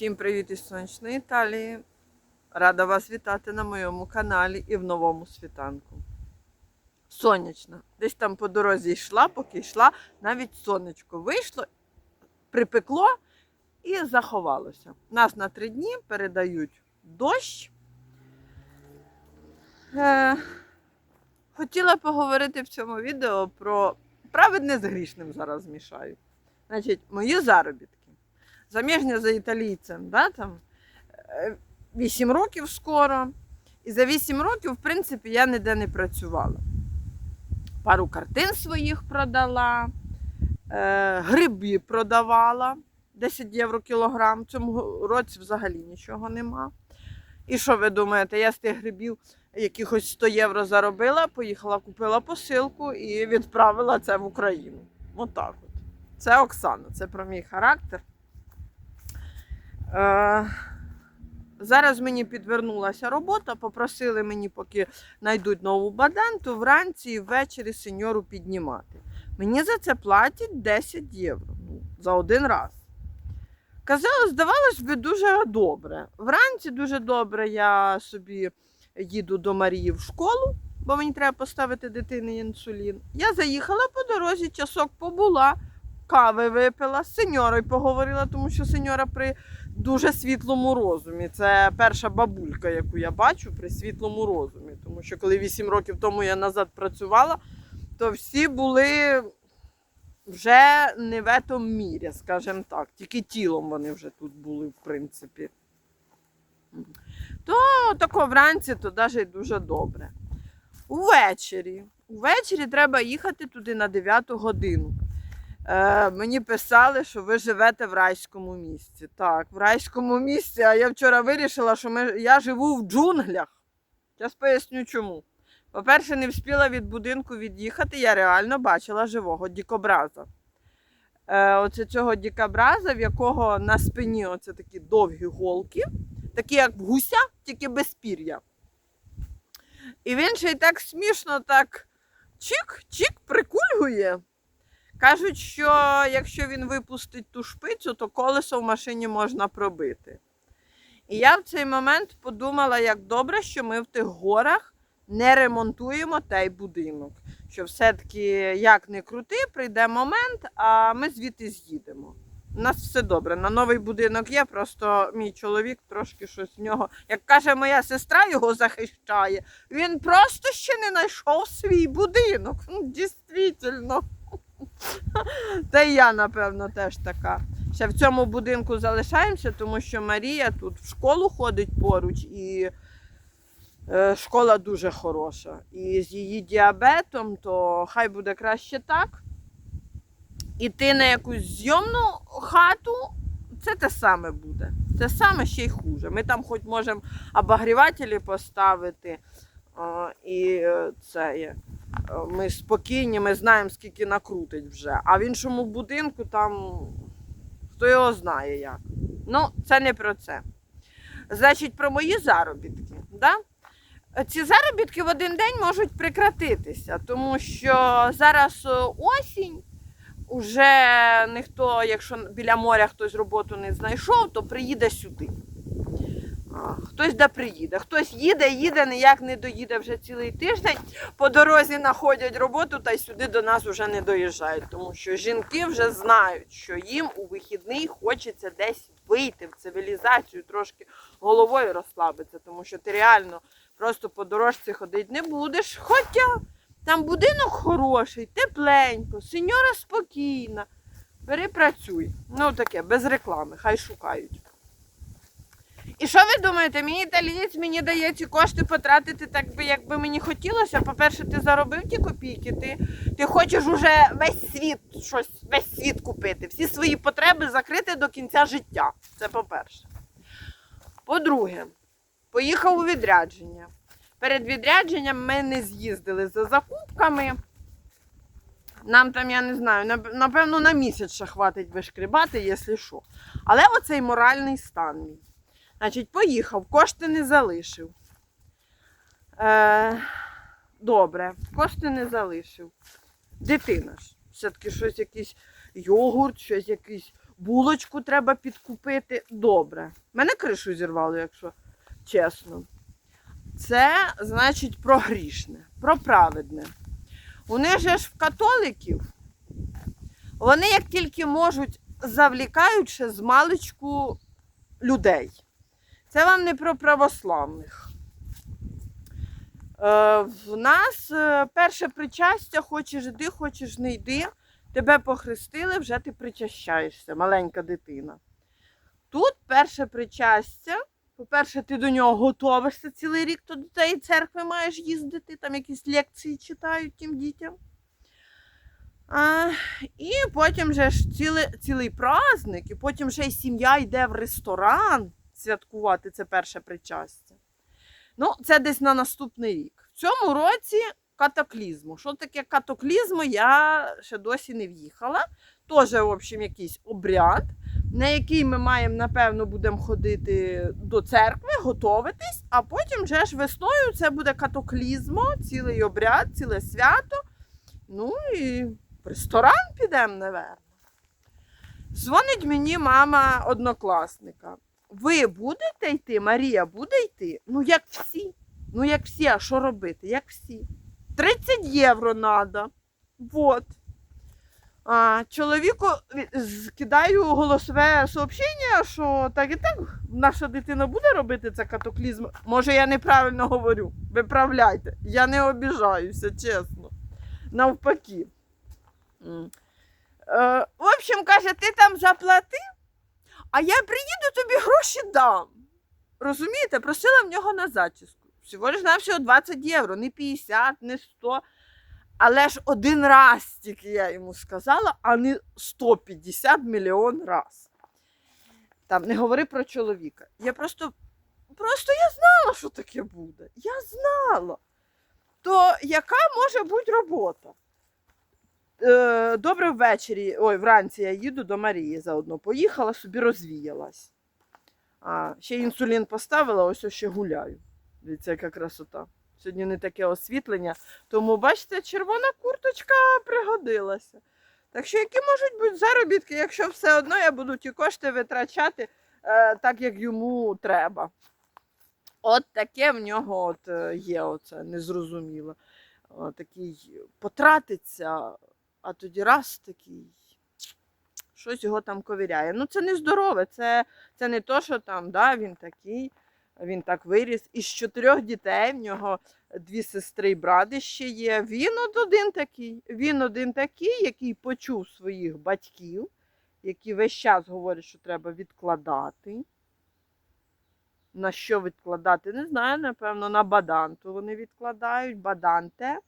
Всім привіт із сонячної Італії. Рада вас вітати на моєму каналі і в новому світанку. Сонячно. Десь там по дорозі йшла, поки йшла, навіть сонечко вийшло, припекло і заховалося. Нас на три дні передають дощ. Е, хотіла поговорити в цьому відео про праведне з грішним зараз змішаю. Значить, мої заробітки. Заміжня за італійцем, да, там, е, 8 років скоро. І за 8 років, в принципі, я ніде не працювала. Пару картин своїх продала, е, гриби продавала 10 євро кілограм. В цьому році взагалі нічого нема. І що ви думаєте, я з тих грибів якихось 100 євро заробила, поїхала, купила посилку і відправила це в Україну. Отак от. Це Оксана, це про мій характер. Е, зараз мені підвернулася робота, попросили мені, поки знайдуть нову баданту, вранці і ввечері сеньору піднімати. Мені за це платять 10 євро ну, за один раз. Казала, здавалось би, дуже добре. Вранці дуже добре я собі їду до Марії в школу, бо мені треба поставити дитині інсулін. Я заїхала по дорозі, часок побула, кави випила, з сеньорою поговорила, тому що сеньора при дуже світлому розумі. Це перша бабулька, яку я бачу при світлому розумі. Тому що коли 8 років тому я назад працювала, то всі були вже не в етому мірі, скажімо так. Тільки тілом вони вже тут були, в принципі. То тако вранці, то навіть дуже добре. Увечері. Увечері треба їхати туди на 9 годину. Е, мені писали, що ви живете в райському місці. Так, в райському місці, а я вчора вирішила, що ми, я живу в джунглях. Зараз поясню чому. По-перше, не встигла від будинку від'їхати, я реально бачила живого дікобраза. Е, оце цього дікобраза, в якого на спині оце такі довгі голки, такі як гуся, тільки без пір'я. І він ще й так смішно, так чик-чик прикульгує. Кажуть, що якщо він випустить ту шпицю, то колесо в машині можна пробити. І я в цей момент подумала, як добре, що ми в тих горах не ремонтуємо той будинок. Що все-таки, як не крути, прийде момент, а ми звідти з'їдемо. У нас все добре. На новий будинок є, просто мій чоловік трошки щось в нього, як каже моя сестра, його захищає. Він просто ще не знайшов свій будинок. Ну, Дійсно. Та й я, напевно, теж така. Ще в цьому будинку залишаємося, тому що Марія тут в школу ходить поруч, і е, школа дуже хороша. І з її діабетом, то хай буде краще так. Іти на якусь зйомну хату, це те саме буде. Те саме ще й хуже. Ми там хоч можемо обогрівателі поставити. і е, це є. Ми спокійні, ми знаємо, скільки накрутить вже. А в іншому будинку там хто його знає як. Ну, це не про це. Значить, про мої заробітки. Да? Ці заробітки в один день можуть прекратитися, тому що зараз е, осінь, уже ніхто, якщо біля моря хтось роботу не знайшов, то приїде сюди. Хтось да приїде, хтось їде, їде, ніяк не доїде вже цілий тиждень. По дорозі знаходять роботу та й сюди до нас вже не доїжджають, тому що жінки вже знають, що їм у вихідний хочеться десь вийти в цивілізацію, трошки головою розслабитися, тому що ти реально просто по дорожці ходити не будеш. Хоча там будинок хороший, тепленько, сеньора спокійна. Бери працюй. Ну таке, без реклами, хай шукають. І що ви думаєте, мій італієць мені дає ці кошти потратити так би, як би мені хотілося. По-перше, ти заробив ті копійки, ти, ти хочеш уже весь світ щось, весь світ купити, всі свої потреби закрити до кінця життя. Це по-перше. По-друге, поїхав у відрядження. Перед відрядженням ми не з'їздили за закупками. Нам там, я не знаю, напевно, на місяць ще хватить вишкрібати, якщо що. Але оцей моральний стан мій. Значить, поїхав, кошти не залишив. Е, добре, кошти не залишив. Дитина ж. Все-таки щось якийсь йогурт, щось якийсь булочку треба підкупити. Добре. Мене кришу зірвало, якщо чесно. Це значить про грішне, про праведне. Вони же ж в католиків, вони як тільки можуть, завлікають ще з маличку людей. Це вам не про православних. Е, в нас е, перше причастя, хочеш йди, хочеш не йди. Тебе похрестили, вже ти причащаєшся, маленька дитина. Тут перше причастя. По-перше, ти до нього готовишся цілий рік, то до тієї церкви маєш їздити, там якісь лекції читають тим дітям. А, і потім же ж цілий, цілий праздник, і потім вже й сім'я йде в ресторан святкувати це перше причастя. Ну, це десь на наступний рік. В цьому році катаклізму. Що таке катаклізму, я ще досі не в'їхала. Теж, в общем, якийсь обряд, на який ми маємо, напевно, будемо ходити до церкви, готуватись, а потім вже ж весною це буде катаклізмо, цілий обряд, ціле свято. Ну і в ресторан підемо, напевно. Дзвонить мені мама однокласника. Ви будете йти, Марія буде йти? Ну, як всі. Ну, як всі, а що робити? Як всі? 30 євро треба. Вот. А, чоловіку ві- скидаю голосове сообщення, що так і так наша дитина буде робити це катаклізм. Може, я неправильно говорю. Виправляйте. Я не обіжаюся, чесно. Навпаки. Е, в общем, каже, ти там заплати, а я приїду тобі гроші дам. Розумієте, просила в нього на зачіску. Всього ж навсього 20 євро, не 50, не 100. Але ж один раз тільки я йому сказала, а не 150 мільйон раз. Там не говори про чоловіка. Я просто, просто я знала, що таке буде. Я знала. То яка може бути робота? Е, добре ввечері, ой, вранці я їду до Марії заодно. Поїхала, собі розвіялась. А, ще інсулін поставила, ось ще гуляю. Дивіться, яка красота. Сьогодні не таке освітлення, тому, бачите, червона курточка пригодилася. Так що, які можуть бути заробітки, якщо все одно я буду ті кошти витрачати е, так, як йому треба. От таке в нього от, е, є, оце незрозуміло. О, такий потратиться, а тоді раз такий. Щось його там ковіряє. Ну, це не здорове, це, це не то, що там, да, він такий, він так виріс. Із чотирьох дітей в нього дві сестри і брати ще є. Він от один такий. Він один такий, який почув своїх батьків, які весь час говорять, що треба відкладати. На що відкладати? Не знаю, напевно, на баданту вони відкладають, баданте.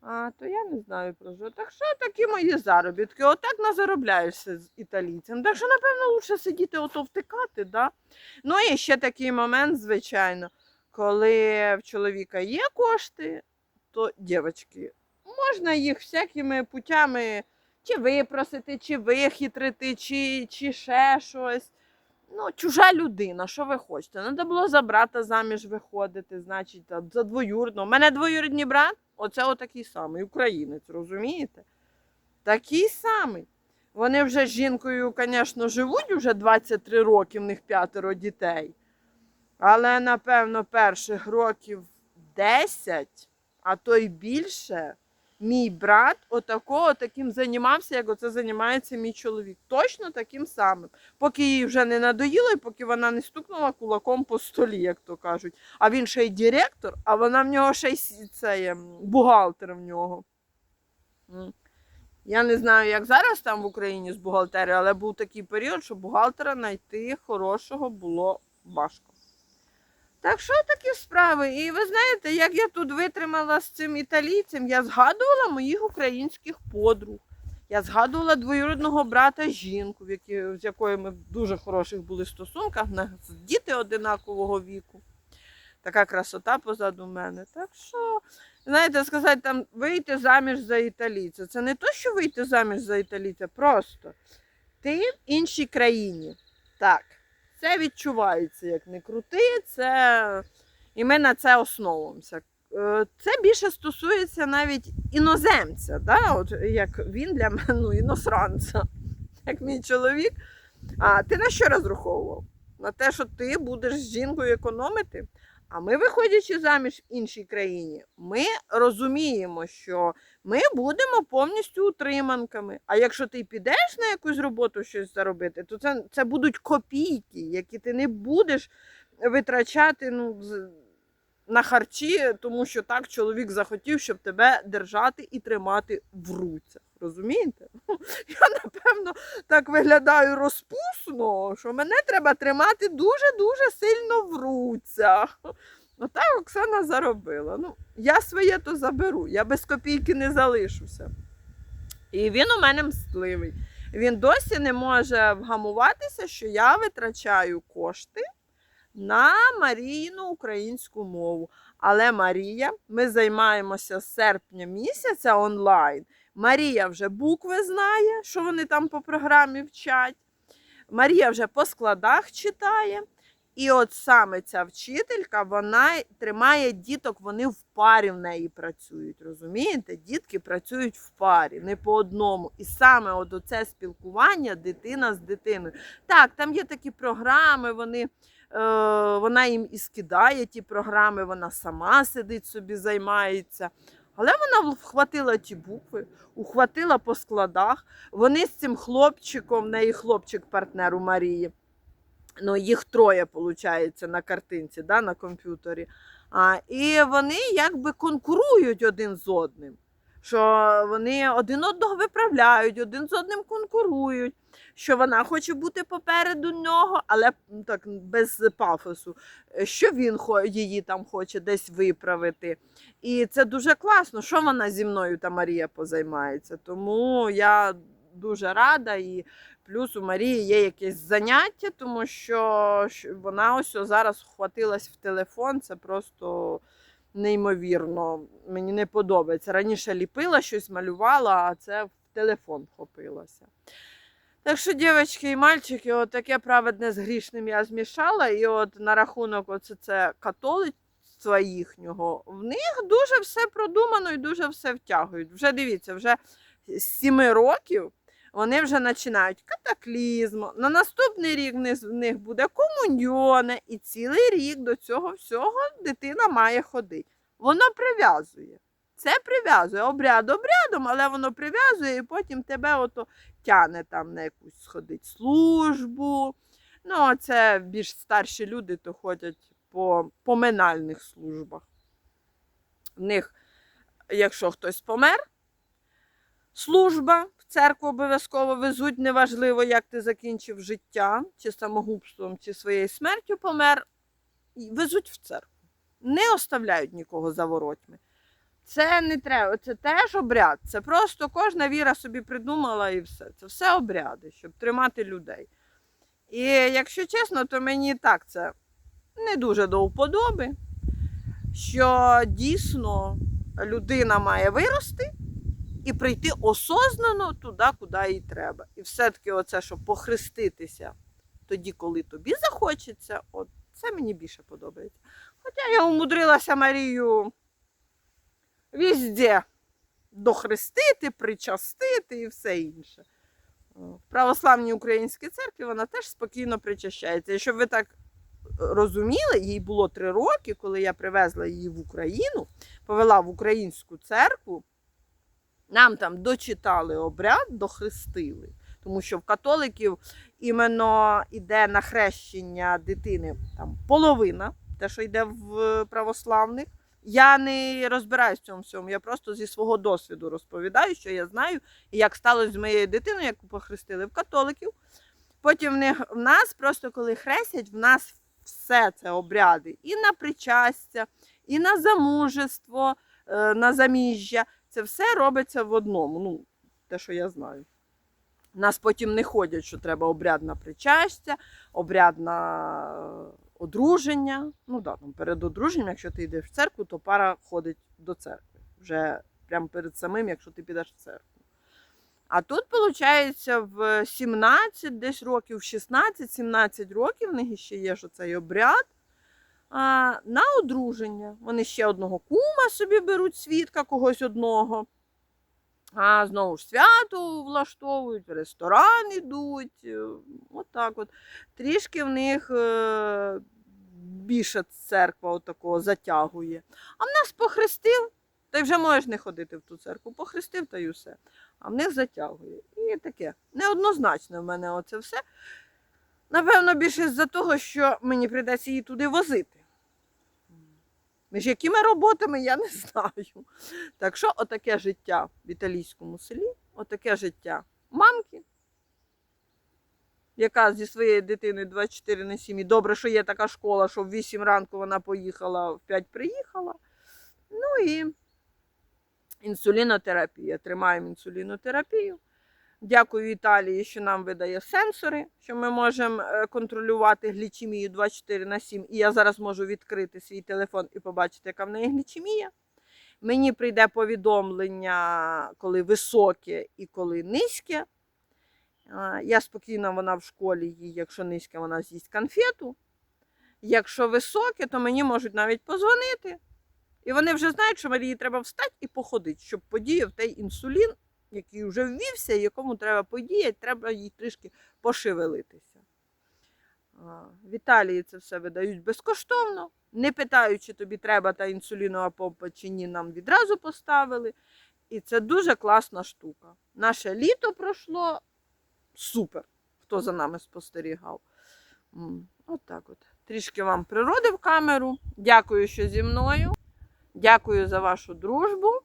А, то я не знаю про що. Так що такі мої заробітки. Отак назаробляєшся з італійцем. Так що, напевно, лучше сидіти ото втикати, да? Ну і ще такий момент, звичайно, коли в чоловіка є кошти, то дівчатки, можна їх всякими путями чи випросити, чи вихитрити, чи, чи ще щось. Ну, чужа людина, що ви хочете? Треба було за брата заміж виходити, значить, за двоюродного. У мене двоюрідний брат, оце отакий самий, українець, розумієте? Такий самий. Вони вже з жінкою, звісно, живуть вже 23 роки, в них п'ятеро дітей. Але, напевно, перших років 10, а то й більше, мій брат отакого таким займався, як оце займається мій чоловік. Точно таким самим. Поки їй вже не надоїло, і поки вона не стукнула кулаком по столі, як то кажуть. А він ще й директор, а вона в нього ще й це є, бухгалтер в нього. Я не знаю, як зараз там в Україні з бухгалтерією, але був такий період, що бухгалтера знайти хорошого було важко. Так що такі справи? І ви знаєте, як я тут витримала з цим італійцем, я згадувала моїх українських подруг. Я згадувала двоюродного брата жінку, з якою ми в дуже хороших були стосунках, нас діти одинакового віку. Така красота позаду мене. Так що, знаєте, сказати, там вийти заміж за італійця. Це не то, що вийти заміж за італійця, просто ти в іншій країні. Так, це відчувається як не крути, це... і ми на це основуємося. Е, Це більше стосується навіть іноземця, да? От як він для мене ну, іносранця, як мій чоловік. А ти на що розраховував? На те, що ти будеш з жінкою економити? А ми, виходячи заміж в іншій країні, ми розуміємо, що ми будемо повністю утриманками. А якщо ти підеш на якусь роботу щось заробити, то це, це будуть копійки, які ти не будеш витрачати ну, на харчі, тому що так чоловік захотів, щоб тебе держати і тримати в руцях. Розумієте? Я напевно так виглядаю розпусно, що мене треба тримати дуже-дуже сильно в руцях. Отак Оксана заробила. Ну, я своє то заберу, я без копійки не залишуся. І він у мене мстливий. Він досі не може вгамуватися, що я витрачаю кошти на Маріїну українську мову. Але Марія, ми займаємося з серпня місяця онлайн. Марія вже букви знає, що вони там по програмі вчать. Марія вже по складах читає. І от саме ця вчителька, вона тримає діток, вони в парі в неї працюють. Розумієте? Дітки працюють в парі, не по одному. І саме от оце спілкування дитина з дитиною. Так, там є такі програми, вони, е, вона їм і скидає ті програми, вона сама сидить собі, займається. Але вона вхватила ті букви, ухватила по складах. Вони з цим хлопчиком, в неї хлопчик-партнер у Марії. Ну, їх троє, виходить, на картинці, да, на комп'ютері. А, і вони якби конкурують один з одним. Що вони один одного виправляють, один з одним конкурують, що вона хоче бути попереду нього, але так без пафосу, що він її там хоче десь виправити. І це дуже класно, що вона зі мною та Марія позаймається. Тому я дуже рада і плюс у Марії є якесь заняття, тому що вона ось зараз вхватилась в телефон. Це просто неймовірно. Мені не подобається. Раніше ліпила щось, малювала, а це в телефон вхопилася. Так що, дівчатки і мальчики, от таке праведне з грішним я змішала. І от на рахунок оце це католицтва їхнього, в них дуже все продумано і дуже все втягують. Вже дивіться, вже з 7 років вони вже починають катаклізм. На наступний рік в них- буде комуньйоне, і цілий рік до цього всього дитина має ходити. Воно прив'язує. Це прив'язує обряд обрядом, але воно прив'язує і потім тебе ото тяне там на якусь сходить службу. Ну, це більш старші люди, то ходять по поминальних службах. В них, якщо хтось помер, служба церкву обов'язково везуть, неважливо, як ти закінчив життя, чи самогубством, чи своєю смертю помер, і везуть в церкву. Не оставляють нікого за воротьми. Це не треба, це теж обряд. Це просто кожна віра собі придумала і все. Це все обряди, щоб тримати людей. І якщо чесно, то мені так це не дуже до вподоби, що дійсно людина має вирости і прийти осознано туди, куди їй треба. І все-таки оце, щоб похреститися тоді, коли тобі захочеться, от це мені більше подобається. Хоча я умудрилася Марію везде дохрестити, причастити і все інше. В православній українській церкві вона теж спокійно причащається. І щоб ви так розуміли, їй було три роки, коли я привезла її в Україну, повела в українську церкву. Нам там дочитали обряд, дохрестили. Тому що в католиків іменно йде на хрещення дитини там половина, те, що йде в православних. Я не розбираюсь в цьому всьому. Я просто зі свого досвіду розповідаю, що я знаю, і як сталося з моєю дитиною, яку похрестили в католиків. Потім в, них, в нас просто коли хрестять, в нас все це обряди і на причастя, і на замужество, е, на заміжжя. Це все робиться в одному. Ну, те, що я знаю. Нас потім не ходять, що треба обряд на причастя, обряд на е, одруження. Ну да, там перед одруженням, якщо ти йдеш в церкву, то пара ходить до церкви. Вже прямо перед самим, якщо ти підеш в церкву. А тут, виходить, в 17 десь років, в 16-17 років в них ще є що цей обряд а, на одруження. Вони ще одного кума собі беруть свідка, когось одного. А знову ж свято влаштовують, в ресторан ідуть. е, Отак от. Трішки в них е, більше церква отакого затягує. А в нас похрестив, та й вже можеш не ходити в ту церкву. Похрестив та й усе. А в них затягує. І таке. Неоднозначне в мене оце все. Напевно, більше з-за того, що мені прийдеться її туди возити. Між якими роботами я не знаю. Так що отаке життя в італійському селі, отаке життя мамки, яка зі своєю дитиною 24 на 7. І добре, що є така школа, що в 8 ранку вона поїхала, в 5 приїхала. Ну і інсулінотерапія. Тримаємо інсулінотерапію. Дякую Італії, що нам видає сенсори, що ми можемо е, контролювати глічемію 24 на 7. І я зараз можу відкрити свій телефон і побачити, яка в неї глічемія. Мені прийде повідомлення, коли високе і коли низьке. Я спокійно, вона в школі їй, якщо низьке, вона з'їсть конфету. Якщо високе, то мені можуть навіть позвонити. І вони вже знають, що Марії треба встати і походити, щоб подіяв той інсулін, який вже ввівся, якому треба подіяти, треба їй трішки пошевелитися. В Італії це все видають безкоштовно. Не питають, чи тобі треба та інсулінова помпа чи ні, нам відразу поставили. І це дуже класна штука. Наше літо пройшло супер, хто за нами спостерігав. От так от. Трішки вам природи в камеру. Дякую, що зі мною. Дякую за вашу дружбу.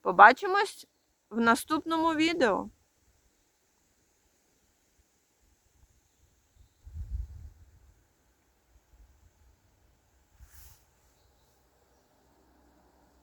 Побачимось в наступному відео.